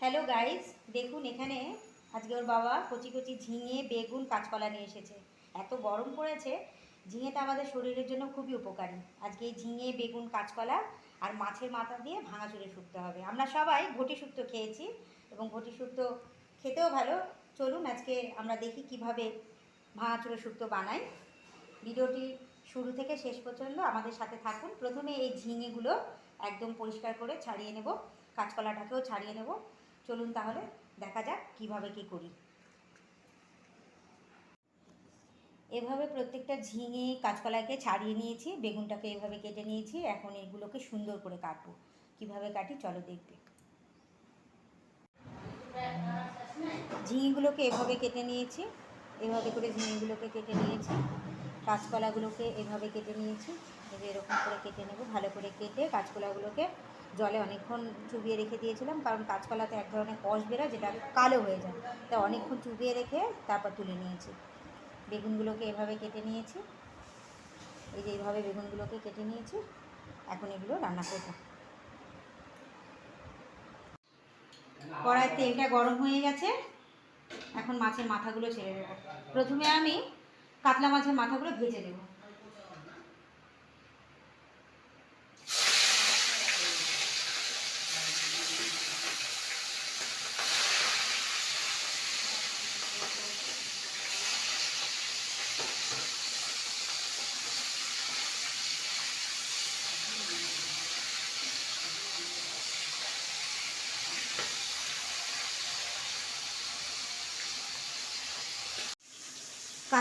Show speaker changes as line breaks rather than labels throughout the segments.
Hello guys দেখুন, এখানে আজকে ওর বাবা কচি কচি ঝিঙে, বেগুন, কাঁচকলা নিয়ে এসেছে। এত গরম পড়েছে, ঝিঙেটা আমাদের শরীরের জন্য খুবই উপকারী। আজকে এই ঝিঙে, বেগুন, কাঁচকলা আর মাছের মাথা দিয়ে ভাঙাচুরে শুক্তো হবে। আমরা সবাই ঘটি শুক্তো খেয়েছি এবং ঘটি শুক্তো খেতেও ভালো। চলুন, আজকে আমরা দেখি কীভাবে ভাঙাচুরে শুক্তো বানাই। ভিডিওটি শুরু থেকে শেষ পর্যন্ত আমাদের সাথে থাকুন। প্রথমে এই ঝিঙেগুলো একদম পরিষ্কার করে ছাড়িয়ে নেব। কাঁচকলাটাকেও ছাড়িয়ে নেব। চলুন তাহলে দেখা যাক কীভাবে কি করি। এভাবে প্রত্যেকটা ঝিঙে, কাঁচকলাকে ছাড়িয়ে নিয়েছি, বেগুনটাকে এভাবে কেটে নিয়েছি, এখন এগুলোকে সুন্দর করে কাটবো। কীভাবে কাটি চলো দেখবে। ঝিঙেগুলোকে এভাবে কেটে নিয়েছি, এভাবে করে ঝিঙেগুলোকে কেটে নিয়েছি, কাঁচকলাগুলোকে এভাবে কেটে নিয়েছি এরকম করে কেটে নেব, ভালো করে কেটে কাঁচকলাগুলোকে জলে অনেকক্ষণ চুবিয়ে রেখে দিয়েছিলাম, কারণ কাঁচকলাতে এক ধরনের কষ বেরোয় যেটা কালো হয়ে যায়। তাই অনেকক্ষণ চুবিয়ে রেখে তারপর তুলে নিয়েছি। বেগুনগুলোকে এভাবে কেটে নিয়েছি। এই যে এইভাবে বেগুনগুলোকে কেটে নিয়েছি। এখন এগুলো রান্না করব। কড়াই তেলটা গরম হয়ে গেছে। এখন মাছের মাথাগুলো ছেড়ে দেবো। প্রথমে আমি কাতলা মাছের মাথাগুলো ভেজে দেবো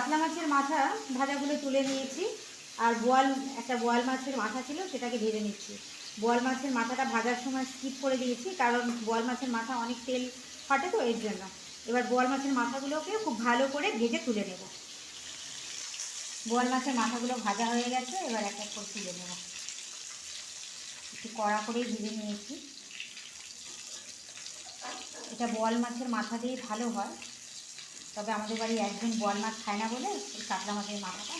কাতলা মাছের মাথা ভাজাগুলো তুলে নিয়েছি। আর বোয়াল, একটা বোয়াল মাছের মাথা ছিল, সেটাকে ভেজে নিচ্ছি। বোয়াল মাছের মাথাটা ভাজার সময় স্কিপ করে দিয়েছি, কারণ বোয়াল মাছের মাথা অনেক তেল ফাটে তো এর জন্য। এবার বোয়াল মাছের মাথাগুলোকে খুব ভালো করে ভেজে তুলে নেব। বোয়াল মাছের মাথাগুলো ভাজা হয়ে গেছে, এবার এক এক করে তুলে নেব। একটু কড়া করেই ভেজে নিয়েছি। এটা বোয়াল মাছের মাথা দিয়ে ভালো হয়। তবে আমাদের বাড়ি একজন বল মাছ খায় না বলে ওই কাতলা মাছের মাথাটা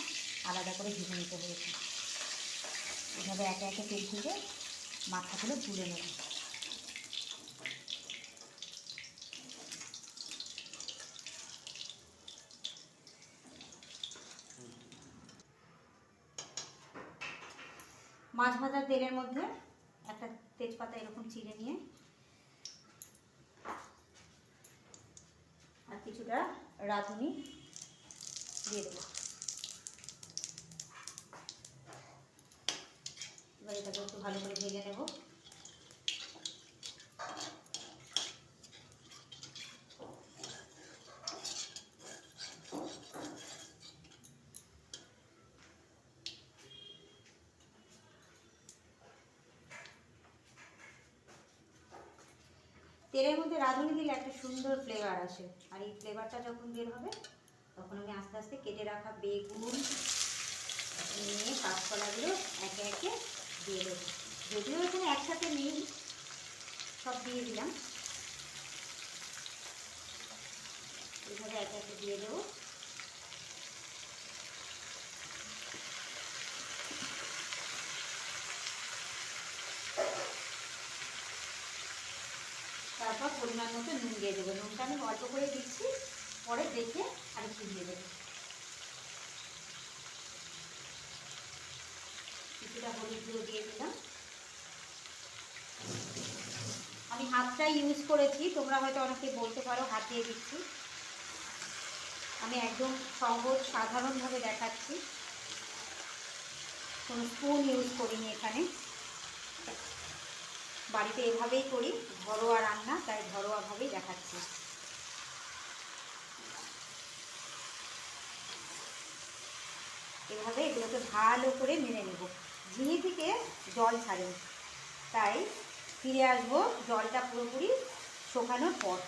আলাদা করে ভেজে নিতে হয়েছে। এভাবে একে একে তেল থেকে মাথাগুলো তুলে নেব। মাছ ভাজার তেলের মধ্যে একটা তেজপাতা এরকম চিড়ে নিয়ে আর কিছুটা রাঁধুনি দিয়ে দেবো এবার এটাকে একটু ভালো করে ভেজে নেব তেলের মধ্যে রাঁধুনি দিলে একটা সুন্দর ফ্লেভার আসে। আর এই ফ্লেভারটা যখন বের হবে, তখন আমি আস্তে আস্তে কেটে রাখা বেগুন নিয়ে কাঁচকলাগুলো একে একে দিয়ে দেবো। যদিও এখানে একসাথে নিই, সব দিয়ে দিলাম। এইভাবে একে একে দিয়ে দেবো তারপর পরিমাণ মতো নুন দিয়ে দেবো। নুনটা আমি অল্প করে দিচ্ছি, পরে দেখে আর একটু দিয়ে দেবো। কিছুটা হলুদ গুঁড়ো দিয়ে দিলাম। আমি হাতটাই ইউজ করেছি, তোমরা হয়তো অনেকে বলতে পারো, হাত দিয়ে দিচ্ছি। আমি একদম সহজ, সাধারণভাবে দেখাচ্ছি। কোনো স্পুন ইউজ করিনি এখানে। বাড়িতে এভাবেই করি, ঘরোয়া রান্না, তাই ঘরোয়াভাবেই দেখাচ্ছি। এভাবে এগুলোকে ভালো করে মেনে নেব। ঝিঙে থেকে জল ছাড়ে তাই ফিরে আসব জলটা পুরোপুরি শুকানোর পর।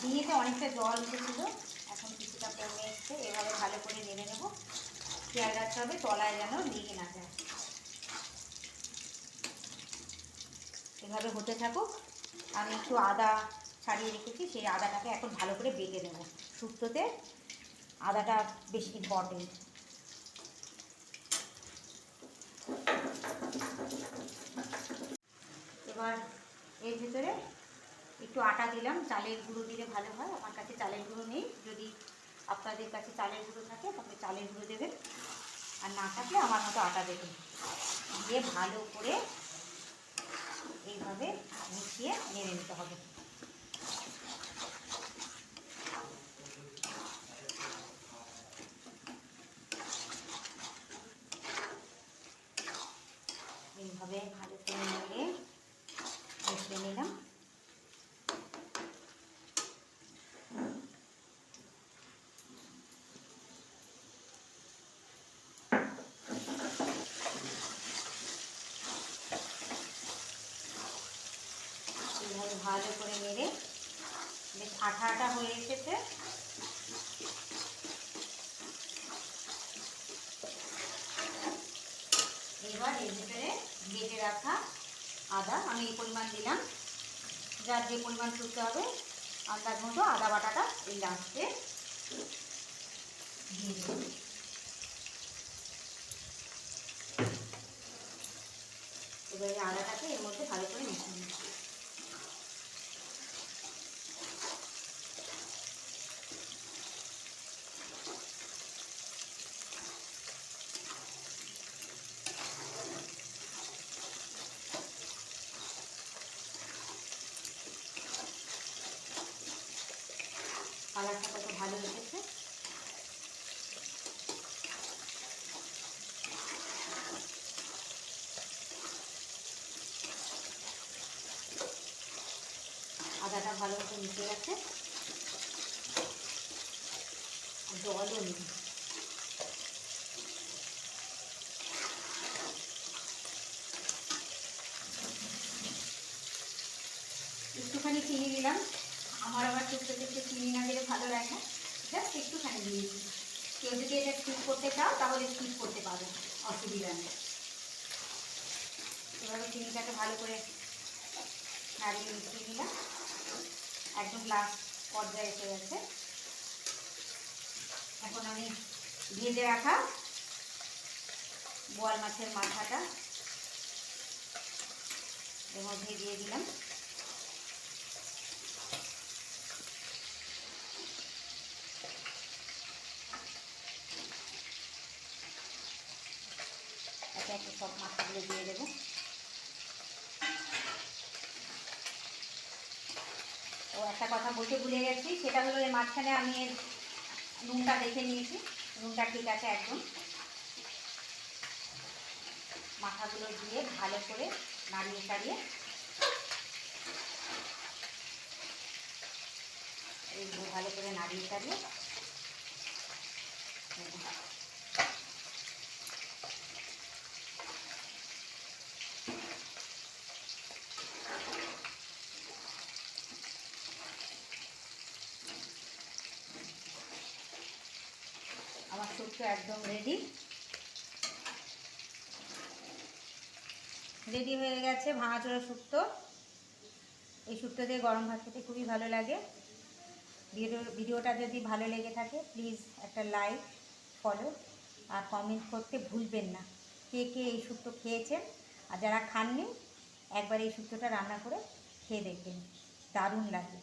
ঝিঙেতে অনেকটা জল উঠেছিল এখন কিছুটা কমে এসছে, এভাবে ভালো করে নেড়ে নেব। খেয়াল রাখতে হবে, তলায় যেন লেগে না যায় এভাবে হতে থাকুক। আমি একটু আদা ছাড়িয়ে রেখেছি, সেই আদাটাকে এখন ভালো করে বেটে দেবো শুক্তোতে আদাটা বেশি ইম্পর্টেন্ট এবার এর ভিতরে একটু আটা দিলাম। চালের গুঁড়ো দিলে ভালো হয়। আমার কাছে চালের গুঁড়ো নেই। যদি আপনাদের কাছে চালের গুঁড়ো থাকে, তাহলে চালের গুঁড়ো দেবেন। আর না থাকলে আমার মতো আটা দেবেন। দিয়ে ভালো করে এইভাবে মিশিয়ে নেড়ে নিতে হবে। এইভাবে ভালো করে নিয়ে মিশিয়ে নিলাম এইভাবে ভালো করে নেড়ে বেশ আঠা আঠা হয়ে এসেছে। এবার এর ভিতরে বেটে রাখা আদা, আমি এই পরিমাণ দিলাম। যার যে পরিমাণ শুকতে হবে আন্দাজ মতো আদা বাটাটা এই লাস্টে দিয়ে দেবো এবার আদাটাকে এর মধ্যে ভালো করে মিশিয়ে নিচ্ছি কালারটা কত ভালো এসেছে আদাটা ভালো নেই। একটুখানি চিনি দিলাম। আমার আবার শুক্তো শুক্তো চিনি না দিলে ভালো লাগে। জাস্ট একটুখানি দিয়েছি কেউ যদি এটা স্কিপ করতে চাও, তাহলে স্কিপ করতে পারো। অসুবিধা নেই। এভাবে চিনিটাকে ভালো করে নাড়িয়ে মিশিয়ে নিলাম। একদম লাস্ট পর্যায়ে এসে গেছে। এখন আমি ভেজে রাখা বোয়াল মাছের মাথাটা এর মধ্যে দিয়ে দিলাম একে সব মাছগুলো দিয়ে দেবো। একটা কথা বলতে ভুলে গেছি। সেটা হলো এর মাঝখানে আমি এর নুনটা দেখে নিয়েছি। নুনটা ঠিক আছে একদম। মাথাগুলো দিয়ে ভালো করে নাড়িয়ে সারিয়ে ভালো করে নাড়িয়ে চাড়িয়ে আমার একদম রেডি রেডি হয়ে গেছে ভাঙাচোরা শুক্তো এই শুক্তো দিয়ে গরম ভাত খেতে খুবই ভালো লাগে। ভিডিও, ভিডিওটা যদি ভালো লেগে থাকে প্লিজ একটা লাইক ফলো আর কমেন্ট করতে ভুলবেন না। কে কে এই শুক্তো খেয়েছেন আর যারা খাননি, একবার এই শুক্তোটা রান্না করে খেয়ে দেখবেন। দারুণ লাগে।